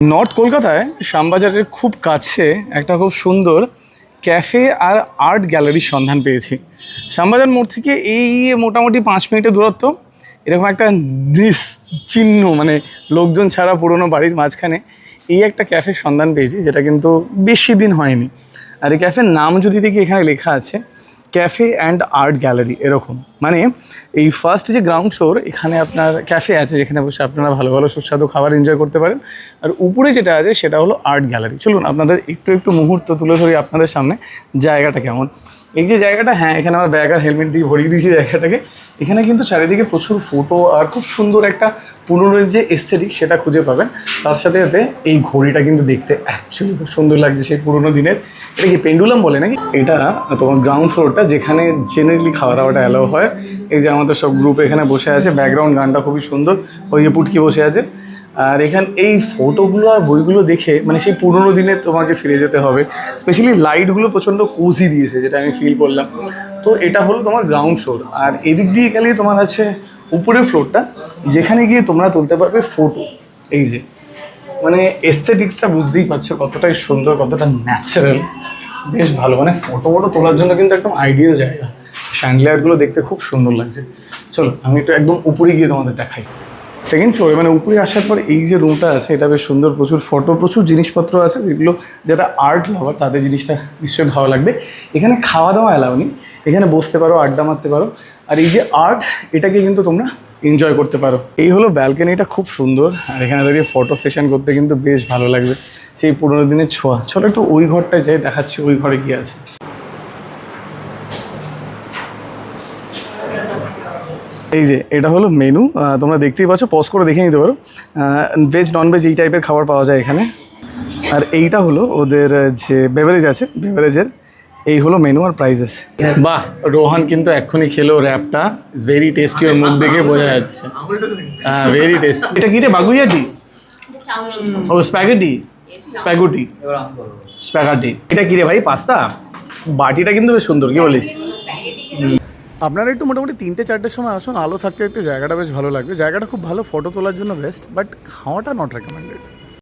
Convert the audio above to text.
North কলকাতায় শ্যামবাজারের খুব কাছে একটা খুব সুন্দর ক্যাফে আর আর্ট গ্যালারির সন্ধান পেয়েছি। শ্যামবাজার মোড় থেকে এই মোটামুটি পাঁচ মিনিটের দূরত্ব। এরকম একটা চিহ্ন মানে লোকজন ছাড়া পুরনো বাড়ির মাঝখানে এই একটা ক্যাফের সন্ধান পেয়েছি, যেটা কিন্তু বেশি দিন হয়নি। আর এই ক্যাফের নাম যদি দেখি, এখানে লেখা আছে ক্যাফে অ্যান্ড আর্ট গ্যালারি এরকম। মানে এই ফার্স্ট যে গ্রাউন্ড ফ্লোর এখানে আপনার ক্যাফে আছে যেখানে বসে আপনারা ভালো ভালো সুস্বাদু খাবার এনজয় করতে পারেন। আর উপরে যেটা আছে, সেটা হলো আর্ট গ্যালারি চলুন, আপনাদের একটু একটু মুহূর্ত তুলে ধরি আপনাদের সামনে। জায়গাটা কেমন? এই যে জায়গাটা হ্যাঁ এখানে আমার ব্যাগ আর হেলমেট দিয়ে ভরিয়ে দিয়েছি জায়গাটাকে। এখানে কিন্তু চারিদিকে প্রচুর ফটো আর খুব সুন্দর একটা পুরনো যে এস্থেটিক সেটা খুঁজে পাবেন। তার সাথে সাথে এই ঘড়িটা কিন্তু দেখতে অ্যাকচুয়ালি খুব সুন্দর লাগছে সেই পুরোনো দিনের। এটা কি পেন্ডুলাম বলে নাকি? এটা তোমার গ্রাউন্ড ফ্লোরটা যেখানে জেনারেলি খাওয়া দাওয়াটা অ্যালাউ হয়। এই যে আমাদের সব গ্রুপ এখানে বসে আছে ব্যাকগ্রাউন্ড গানটা খুবই সুন্দর। ওই যে পুটকি বসে আছে। আর এখানে এই ফটোগুলো আর বইগুলো দেখে মানে সেই পুরোনো দিনে তোমাকে ফিরে যেতে হবে। স্পেশালি লাইটগুলো প্রচণ্ড কোজি দিয়েছে, যেটা আমি ফিল করলাম। তো এটা হলো তোমার গ্রাউন্ড ফ্লোর আর এদিক দিয়ে গেলেই তোমার আছে উপরের ফ্লোরটা যেখানে গিয়ে তোমরা তুলতে পারবে ফটো এই যে মানে এস্থেটিক্সটা বুঝতেই পারছ কতটাই সুন্দর, কতটা ন্যাচারাল বেশ ভালো মানে ফটো ফটো তোলার জন্য কিন্তু একদম আইডিয়াল জায়গা। স্যান্ডলেয়ারগুলো দেখতে খুব সুন্দর লাগছে। চলো, আমি একটু একদম উপরে গিয়ে তোমাদের দেখাই। সেকেন্ড ফ্লোরে মানে উপরে আসার পর এই যে রুমটা আছে, এটা বেশ সুন্দর প্রচুর ফটো প্রচুর জিনিসপত্র আছে, যেগুলো যারা আর্ট লাভার তাদের জিনিসটা নিশ্চয়ই ভালো লাগবে। এখানে খাওয়া দাওয়া অ্যালাউ নেই, এখানে বসতে পারো, আড্ডা মারতে পারো। আর এই যে আর্ট এটাকে কিন্তু তোমরা এনজয় করতে পারো। এই হলো ব্যালকনিটা খুব সুন্দর, আর এখানে দাঁড়িয়ে ফটো সেশন করতে কিন্তু বেশ ভালো লাগবে। সেই পুরোনো দিনের ছোঁয়া। চলো একটু ওই ঘরটায় যাই, দেখাচ্ছি ওই ঘরে কি আছে। এই যে এটা হলো মেনু তোমরা দেখতেই পাচ্ছ পজ করে দেখে নিতে পারো। ভেজ নন ভেজ এই টাইপের খাবার পাওয়া যায় এখানে। আর এইটা হলো ওদের যে বেভারেজ আছে বেভারেজের এই হলো মেনু আর প্রাইজেস বাহ রোহান কিন্তু এক্ষুনি খেলো র্যাপটা ভেরি টেস্টি ওর মুখ দেখে বোঝা যাচ্ছে। হ্যাঁ ভেরি টেস্টি এটা কি রে বাগুইয়াটি? ও স্প্যাগেটি স্প্যাগুটি স্প্যাগাটি এটা কি রে ভাই পাস্তা? বাটিটা কিন্তু বেশ সুন্দর কি বলিস? আপনারা একটু মোটামুটি তিনটে, চারটের সময় আসুন, আলো থাকতে থাকতে জায়গাটা বেশ ভালো লাগবে। জায়গাটা খুব ভালো ফটো তোলার জন্য বেস্ট বাট খাওয়াটা নট রেকমেন্ডেড